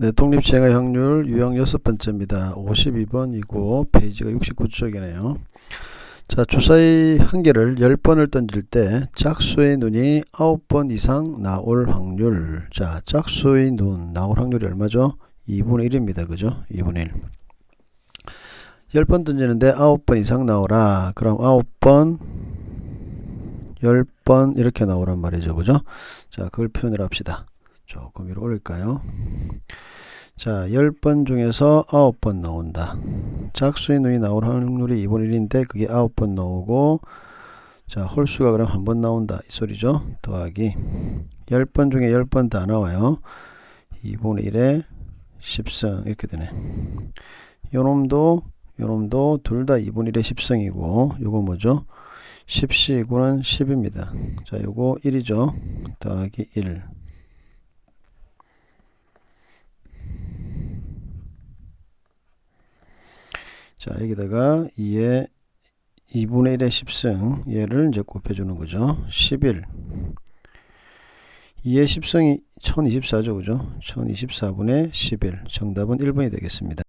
네, 독립지행의 확률 유형 여섯 번째입니다. 52번이고 페이지가 69쪽이네요. 자, 주사위 한 개를 10번을 던질 때 짝수의 눈이 9번 이상 나올 확률. 자, 짝수의 눈 나올 확률이 얼마죠? 2분의 1입니다. 그죠? 2분의 1. 10번 던지는데 9번 이상 나오라. 그럼 9번 10번 이렇게 나오란 말이죠. 그죠? 자, 그걸 표현을 합시다. 조금 위로 올릴까요? 자, 10번 중에서 9번 나온다. 짝수의 눈이 나올 확률이 2분의 1인데 그게 9번 나오고 자, 홀수가 그럼 한 번 나온다. 이 소리죠. 더하기 10번 중에 10번 다 나와요. 2분의 1에 10승 이렇게 되네. 요놈도 요놈도 둘 다 2분의 1에 10승이고 요거 뭐죠? 10시구는 10입니다. 자, 요거 1이죠. 더하기 1. 자, 여기다가 2에 2분의 1의 10승 얘를 이제 곱해주는 거죠. 11. 2의 10승이 1024죠. 그죠? 1024분의 11. 정답은 1번이 되겠습니다.